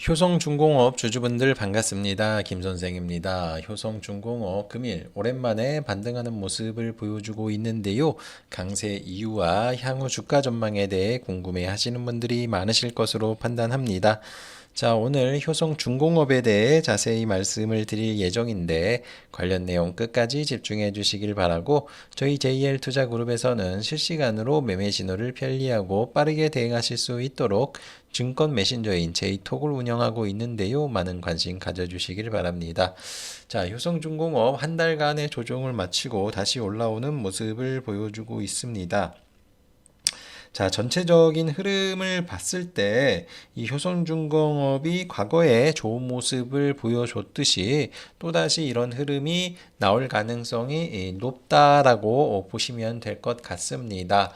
효성중공업 주주분들 반갑습니다. 김 선생입니다. 효성중공업 금일 오랜만에 반등하는 모습을 보여주고 있는데요. 강세 이유와 향후 주가 전망에 대해 궁금해 하시는 분들이 많으실 것으로 판단합니다. 자, 오늘 효성 중공업에 대해 자세히 말씀을 드릴 예정인데 관련 내용 끝까지 집중해 주시길 바라고 저희 JL 투자 그룹에서는 실시간으로 매매 신호를 편리하고 빠르게 대응하실 수 있도록 증권 메신저인 제이톡을 운영하고 있는데요. 많은 관심 가져주시길 바랍니다. 자, 효성중공업 한 달간의 조정을 마치고 다시 올라오는 모습을 보여주고 있습니다. 자, 전체적인 흐름을 봤을 때 이 효성중공업이 과거에 좋은 모습을 보여줬듯이 또다시 이런 흐름이 나올 가능성이 높다라고 보시면 될 것 같습니다.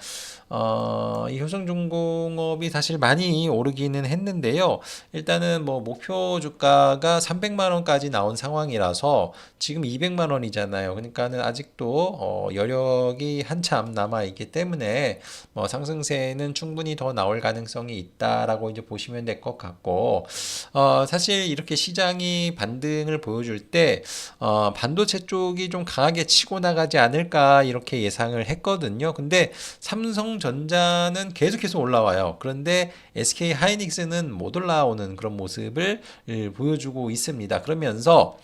어, 이 효성중공업이 사실 많이 오르기는 했는데요. 일단은 뭐 목표 주가가 300만 원까지 나온 상황이라서 지금 200만 원이잖아요. 그러니까는 아직도 어, 여력이 한참 남아 있기 때문에 뭐 상승 세는 충분히 더 나올 가능성이 있다라고 이제 보시면 될 것 같고 어, 사실 이렇게 시장이 반등을 보여줄 때 어, 반도체 쪽이 좀 강하게 치고 나가지 않을까 이렇게 예상을 했거든요. 근데 삼성전자는 계속해서 올라와요. 그런데 SK 하이닉스는 못 올라오는 그런 모습을 보여주고 있습니다. 그러면서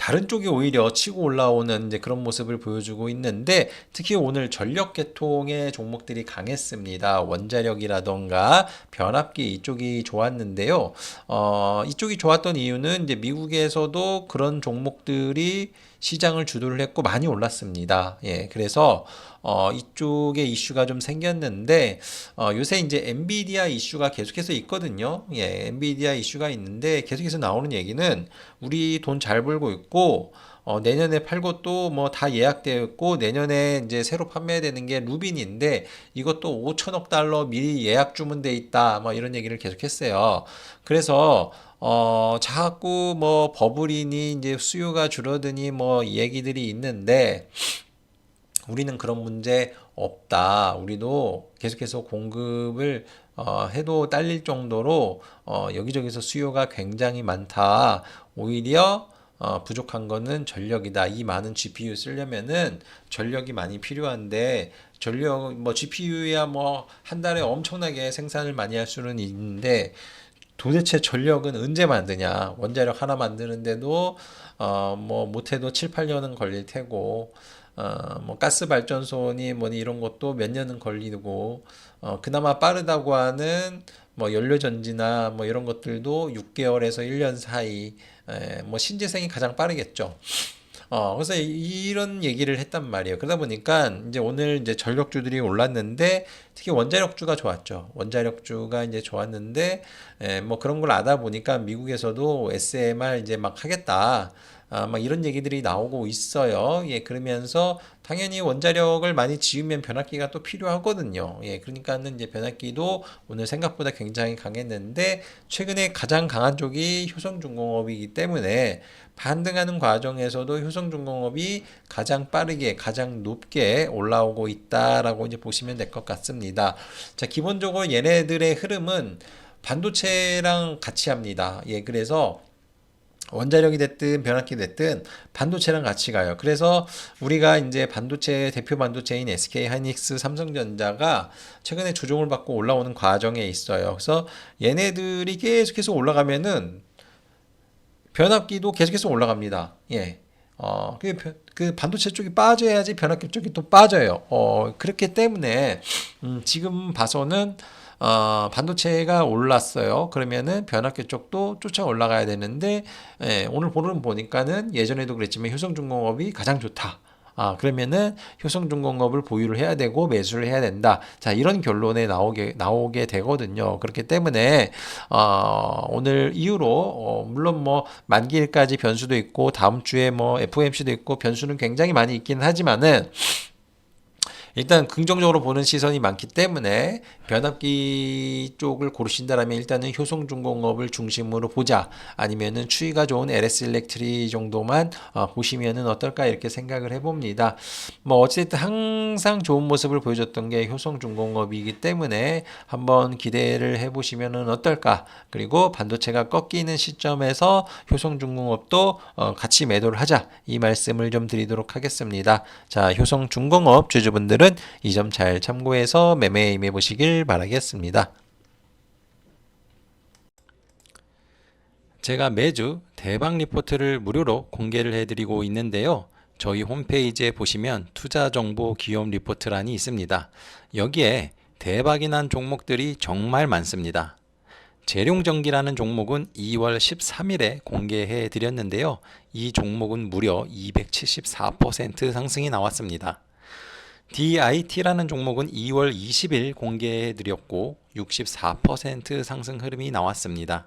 다른 쪽이 오히려 치고 올라오는 이제 그런 모습을 보여주고 있는데 특히 오늘 전력 계통의 종목들이 강했습니다. 원자력이라던가 변압기 이쪽이 좋았는데요. 어, 이쪽이 좋았던 이유는 이제 미국에서도 그런 종목들이 시장을 주도를 했고 많이 올랐습니다. 예, 그래서 어, 이쪽에 이슈가 좀 생겼는데 어, 요새 이제 엔비디아 이슈가 계속해서 있거든요. 예, 엔비디아 이슈가 있는데 계속해서 나오는 얘기는 우리 돈 잘 벌고 있고 어, 내년에 팔고 또 뭐 다 예약되어 있고 내년에 이제 새로 판매되는 게 루빈인데 이것도 5천억 달러 미리 예약 주문돼 있다. 뭐 이런 얘기를 계속했어요. 그래서 어, 자꾸 뭐 버블이니 이제 수요가 줄어드니 뭐 얘기들이 있는데 우리는 그런 문제 없다. 우리도 계속해서 공급을 어, 해도 딸릴 정도로 어, 여기저기서 수요가 굉장히 많다. 오히려 어, 부족한 거는 전력이다. 이 많은 GPU 쓰려면은 전력이 많이 필요한데 전력 뭐 GPU야 뭐 한 달에 엄청나게 생산을 많이 할 수는 있는데 도대체 전력은 언제 만드냐? 원자력 하나 만드는데도 어 뭐 못해도 7, 8년은 걸릴 테고 어 뭐 가스 발전소니 뭐니 이런 것도 몇 년은 걸리고 어 그나마 빠르다고 하는 뭐 연료 전지나 뭐 이런 것들도 6개월에서 1년 사이 에, 뭐 신재생이 가장 빠르겠죠. 어, 그래서 이런 얘기를 했단 말이에요. 그러다 보니까 이제 오늘 이제 전력주들이 올랐는데 특히 원자력주가 좋았죠. 원자력주가 이제 좋았는데 에, 뭐 그런 걸 알다 보니까 미국에서도 SMR 이제 막 하겠다. 아, 막 이런 얘기들이 나오고 있어요. 예, 그러면서 당연히 원자력을 많이 지으면 변압기가 또 필요하거든요. 예, 그러니까는 이제 변압기도 오늘 생각보다 굉장히 강했는데 최근에 가장 강한 쪽이 효성중공업이기 때문에 반등하는 과정에서도 효성중공업이 가장 빠르게 가장 높게 올라오고 있다라고 이제 보시면 될 것 같습니다. 자, 기본적으로 얘네들의 흐름은 반도체랑 같이 합니다. 예, 그래서 원자력이 됐든 변압기 됐든 반도체랑 같이 가요. 그래서 우리가 이제 반도체 대표 반도체인 SK 하이닉스, 삼성전자가 최근에 조정을 받고 올라오는 과정에 있어요. 그래서 얘네들이 계속해서 올라가면은 변압기도 계속해서 올라갑니다. 예. 어, 그, 그 반도체 쪽이 빠져야지 변압기 쪽이 또 빠져요. 어, 그렇기 때문에, 음, 지금 봐서는 어, 반도체가 올랐어요. 그러면은 변압기 쪽도 쫓아 올라가야 되는데 예, 오늘 보는 보니까는 예전에도 그랬지만 효성중공업이 가장 좋다. 아, 그러면은 효성중공업을 보유를 해야 되고 매수를 해야 된다. 자, 이런 결론에 나오게, 나오게 되거든요. 그렇기 때문에, 어, 오늘 이후로, 어, 물론 뭐, 만기일까지 변수도 있고, 다음 주에 뭐, FOMC도 있고, 변수는 굉장히 많이 있긴 하지만은, 일단 긍정적으로 보는 시선이 많기 때문에 변압기 쪽을 고르신다라면 일단은 효성중공업을 중심으로 보자 아니면은 추이가 좋은 LS 일렉트리 정도만 어, 보시면은 어떨까 이렇게 생각을 해봅니다. 뭐 어쨌든 항상 좋은 모습을 보여줬던 게 효성중공업이기 때문에 한번 기대를 해보시면은 어떨까 그리고 반도체가 꺾이는 시점에서 효성중공업도 어, 같이 매도를 하자 이 말씀을 좀 드리도록 하겠습니다. 자 효성중공업 주주분들 은 이 점 잘 참고해서 매매에 임해 보시길 바라겠습니다. 제가 매주 대박 리포트를 무료로 공개를 해드리고 있는데요. 저희 홈페이지에 보시면 투자 정보 기업 리포트란이 있습니다. 여기에 대박이 난 종목들이 정말 많습니다. 재룡전기라는 종목은 2월 13일에 공개해 드렸는데요. 이 종목은 무려 274% 상승이 나왔습니다. DIT라는 종목은 2월 20일 공개해 드렸고 64% 상승 흐름이 나왔습니다.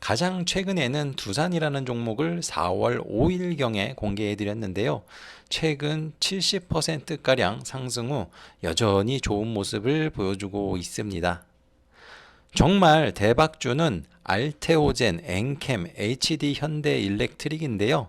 가장 최근에는 두산이라는 종목을 4월 5일경에 공개해 드렸는데요. 최근 70%가량 상승 후 여전히 좋은 모습을 보여주고 있습니다. 정말 대박주는 알테오젠, 엔캠, HD 현대 일렉트릭인데요.